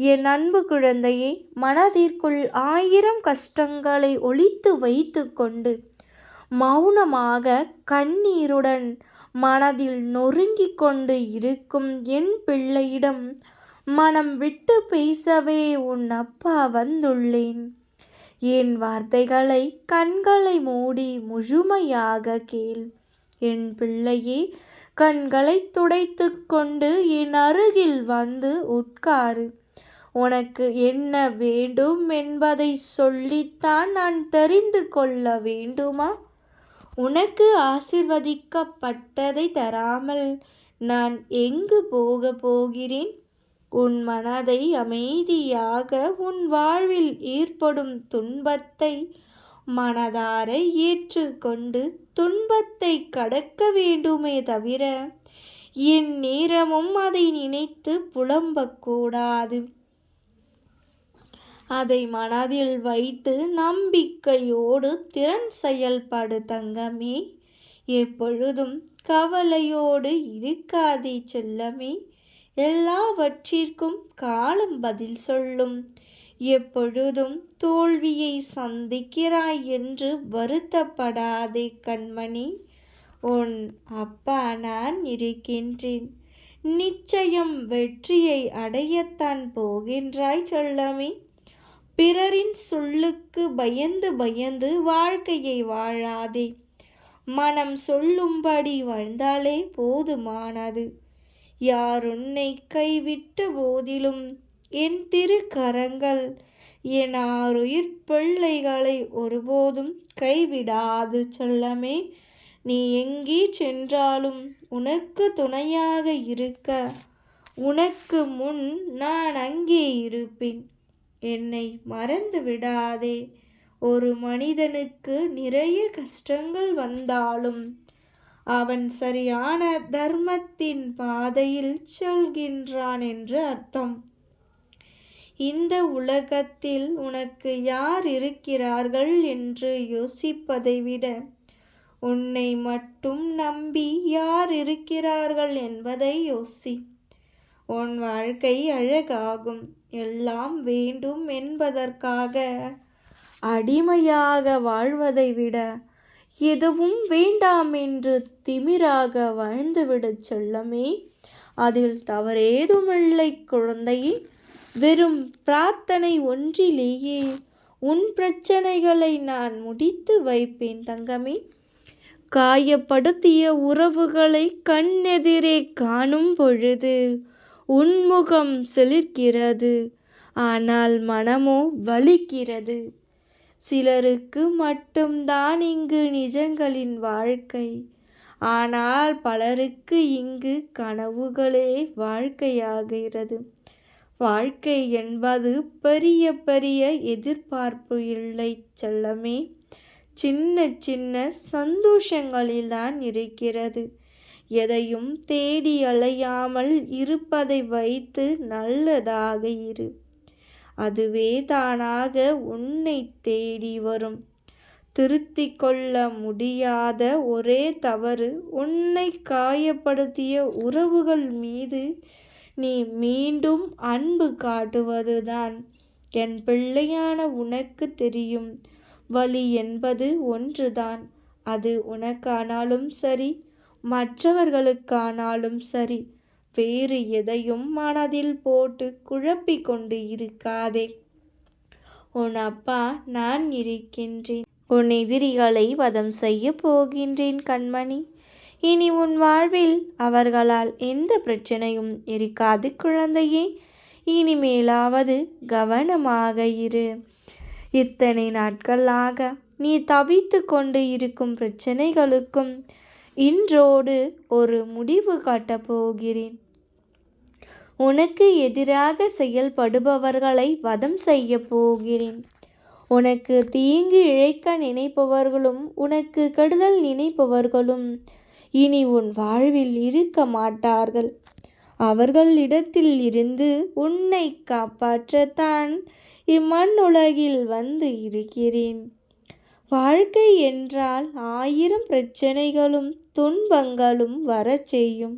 என் அன்பு குழந்தையை மனதிற்குள் ஆயிரம் கஷ்டங்களை ஒழித்து வைத்து கொண்டு மௌனமாக கண்ணீருடன் மனதில் நொறுங்கிக் கொண்டு இருக்கும் என் பிள்ளையிடம் மனம் விட்டு பேசவே உன் அப்பா வந்துள்ளேன். என் வார்த்தைகளை கண்களை மூடி முழுமையாக கேள். என் பிள்ளையே கண்களை துடைத்து கொண்டு என் அருகில் வந்து உட்காரு. உனக்கு என்ன வேண்டும் என்பதை சொல்லித்தான் நான் தெரிந்து கொள்ள வேண்டுமா? உனக்கு ஆசிர்வதிக்கப்பட்டதை தராமல் நான் எங்கு போக போகிறேன்? உன் மனதை அமைதியாக உன் வாழ்வில் ஏற்படும் துன்பத்தை மனதார ஏற்றுக்கொண்டு துன்பத்தை கடக்க வேண்டுமே தவிர என் நேரமும் அதை நினைத்து புலம்பக்கூடாது. அதை மனதில் வைத்து நம்பிக்கையோடு திறன் செயல்படு தங்கமே. எப்பொழுதும் கவலையோடு இருக்காதே செல்லமே. எல்லாவற்றிற்கும் காலம் பதில் சொல்லும். எப்பொழுதும் தோல்வியை சந்திக்கிறாய் என்று வருத்தப்படாதே கண்மணி. உன் அப்பா நான் இருக்கின்றேன். நிச்சயம் வெற்றியை அடையத்தான் போகின்றாய் சொல்லமே. பிறரின் சொல்லுக்கு பயந்து பயந்து வாழ்க்கையை வாழாதே. மனம் சொல்லும்படி வாழ்ந்தாலே போதுமானது. யார் உன்னை கைவிட்ட போதிலும் என் திருக்கரங்கள் என் ஆறுயிர் பிள்ளைகளை ஒருபோதும் கைவிடாது செல்லமே. நீ எங்கே சென்றாலும் உனக்கு துணையாக இருக்க. உனக்கு முன் நான் அங்கே இருப்பேன். என்னை மறந்து விடாதே. ஒரு மனிதனுக்கு நிறைய கஷ்டங்கள் வந்தாலும் அவன் சரியான தர்மத்தின் பாதையில் செல்கின்றான் என்று அர்த்தம். இந்த உலகத்தில் உனக்கு யார் இருக்கிறார்கள் என்று யோசிப்பதை விட உன்னை மட்டும் நம்பி யார் இருக்கிறார்கள் என்பதை யோசி. உன் வாழ்க்கை அழகாகும். எல்லாம் வேண்டும் என்பதற்காக அடிமையாக வாழ்வதை விட எதுவும் வேண்டாம் என்று திமிராக வாழ்ந்துவிடச் செல்லமே. அதில் தவறேதுமில்லை குழந்தையே. வெறும் பிரார்த்தனை ஒன்றிலேயே உன் பிரச்சனைகளை நான் முடித்து வைப்பேன் தங்கமே. காயப்படுத்திய உறவுகளை கண்ணெதிரே காணும் பொழுது உன்முகம் செழிக்கிறது. ஆனால் மனமோ வலிக்கிறது. சிலருக்கு மட்டும்தான் இங்கு நிஜங்களின் வாழ்க்கை. ஆனால் பலருக்கு இங்கு கனவுகளே வாழ்க்கையாகிறது. வாழ்க்கை என்பது பெரிய பெரிய எதிர்பார்ப்பு இல்லை செல்லமே. சின்ன சின்ன சந்தோஷங்களில்தான் இருக்கிறது. எதையும் தேடி அலையாமல் இருப்பதை வைத்து நல்லதாக இரு. அதுவே தானாக உன்னை தேடி வரும். திருத்தி கொள்ள முடியாத ஒரே தவறு உன்னை காயப்படுத்திய உறவுகள் மீது நீ மீண்டும் அன்பு காட்டுவதுதான். என் பிள்ளையான உனக்கு தெரியும். வழி என்பது ஒன்றுதான். அது உனக்கானாலும் சரி மற்றவர்களுக்கானாலும் சரி வேறு எதையும் மனதில் போட்டு குழப்பிக் கொண்டு இருக்காதே. உன் அப்பா நான் இருக்கின்றேன். உன் எதிரிகளை வதம் செய்ய போகின்றேன் கண்மணி. இனி உன் வாழ்வில் அவர்களால் எந்த பிரச்சனையும் இருக்காது குழந்தையே. இனிமேலாவது கவனமாக இரு. இத்தனை நாட்களாக நீ தவித்து கொண்டு இருக்கும் பிரச்சனைகளுக்கும் இன்றோடு ஒரு முடிவு காட்டப் போகிறேன். உனக்கு எதிராக செயல்படுபவர்களை வதம் செய்ய போகிறேன். உனக்கு தீங்கு இழைக்க நினைப்பவர்களும் உனக்கு கெடுதல் நினைப்பவர்களும் இனி உன் வாழ்வில் இருக்க மாட்டார்கள். அவர்களிடத்தில் இருந்து உன்னை காப்பாற்றத்தான் இம்மண் உலகில் வந்து இருக்கிறேன். வாழ்க்கை என்றால் ஆயிரம் பிரச்சனைகளும் துன்பங்களும் வரச் செய்யும்.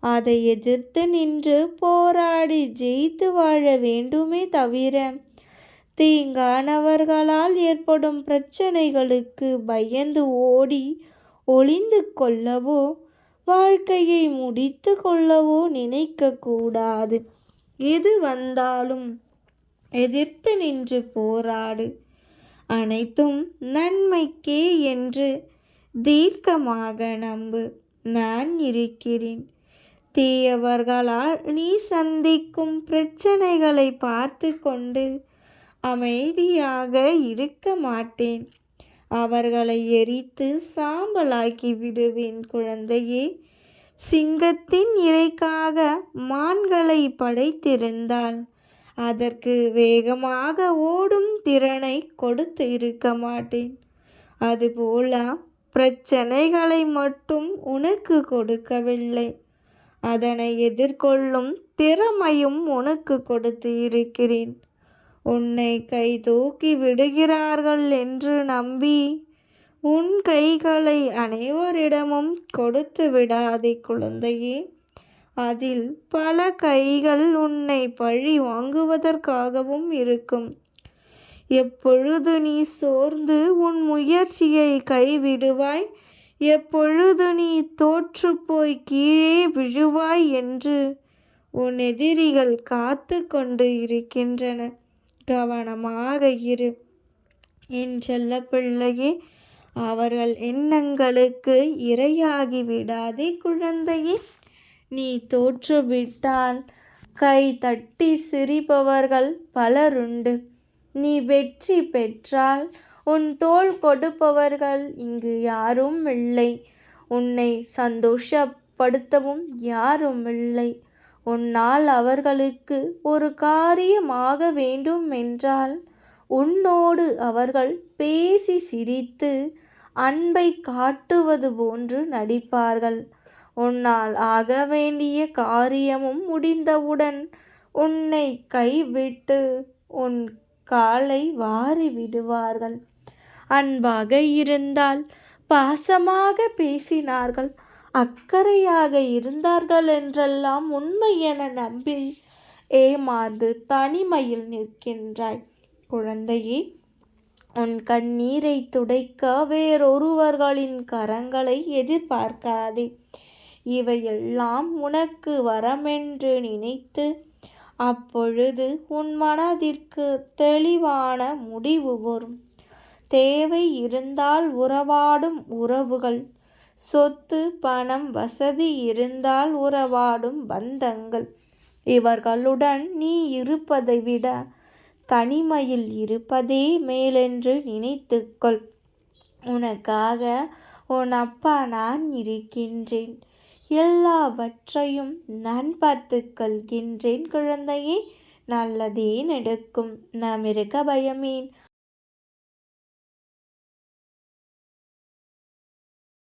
அதை எதிர்த்து நின்று போராடி ஜெயித்து வாழ வேண்டுமே தவிர தீங்கானவர்களால் ஏற்படும் பிரச்சனைகளுக்கு பயந்து ஓடி ஒளிந்து கொள்ளவோ வாழ்க்கையை முடித்து கொள்ளவோ நினைக்கக்கூடாது எது வந்தாலும் எதிர்த்து நின்று போராடு. அனைத்தும் நன்மைக்கே என்று தீர்க்கமாக நம்பு. நான் இருக்கிறேன். தீயவர்களால் நீ சந்திக்கும் பிரச்சனைகளை பார்த்து கொண்டு அமைதியாக இருக்க மாட்டேன். அவர்களை எரித்து சாம்பலாக்கி விடுவேன் குழந்தையே. சிங்கத்தின் இறைக்காக மான்களை படைத்திருந்தால் அதற்கு வேகமாக ஓடும் திறனை கொடுத்து இருக்க மாட்டேன். அதுபோல பிரச்சனைகளை மட்டும் உனக்கு கொடுக்கவில்லை. அதனை எதிர்கொள்ளும் திறமையும் உனக்கு கொடுத்து இருக்கிறேன். உன்னை கை தூக்கி விடுகிறார்கள் என்று நம்பி உன் கைகளை அனைவரிடமும் கொடுத்து விடாதே குழந்தையே. அதில் பல கைகள் உன்னை பழி வாங்குவதற்காகவும் இருக்கும். எப்பொழுது நீ சோர்ந்து உன் முயற்சியை கைவிடுவாய் எப்பொழுது நீ தோற்று போய் கீழே விழுவாய் என்று உன் எதிரிகள் காத்து கொண்டு இருக்கின்றன. கவனமாக இரு. என் செல்ல பிள்ளையே அவர்கள் எண்ணங்களுக்கு இரையாகி விடாதே குழந்தையே. நீ தோற்றுவிட்டால் கை தட்டி சிரிப்பவர்கள் பலருண்டு. நீ வெற்றி பெற்றால் உன் தோல் கொடுப்பவர்கள் இங்கு யாரும் இல்லை. உன்னை சந்தோஷப்படுத்தவும் யாரும் இல்லை. உன்னால் அவர்களுக்கு ஒரு காரியமாக வேண்டும் என்றால் உன்னோடு அவர்கள் பேசி சிரித்து அன்பை காட்டுவது போன்று நடிப்பார்கள். உன்னால் ஆக வேண்டிய காரியமும் முடிந்தவுடன் உன்னை கைவிட்டு உன் காலை வாரி விடுவார்கள் அன்பாக இருந்தால் பாசமாக பேசினார்கள். அக்கறையாக இருந்தார்கள் என்றெல்லாம் உண்மை என நம்பி ஏமாந்து தனிமையில் நிற்கின்றாய். குழந்தையே உன் கண்ணீரை துடைக்க வேறொருவர்களின் கரங்களை எதிர்பார்க்காதே. இவையெல்லாம் உனக்கு வரமென்று நினைத்து அப்பொழுது உன் மனதிற்கு தெளிவான முடிவு வரும். தேவை இருந்தால் உறவாடும் உறவுகள் சொத்து பணம் வசதி இருந்தால் உறவாடும் பந்தங்கள். இவர்களுடன் நீ இருப்பதை விட தனிமையில் இருப்பதே மேலென்று நினைத்துக்கொள். உனக்காக உன் அப்பா நான் இருக்கின்றேன். எல்லாவற்றையும் நான் பார்த்து கொள்கின்றேன் குழந்தையே நல்லதே நடக்கும். நாம் இருக்க பயமேன்.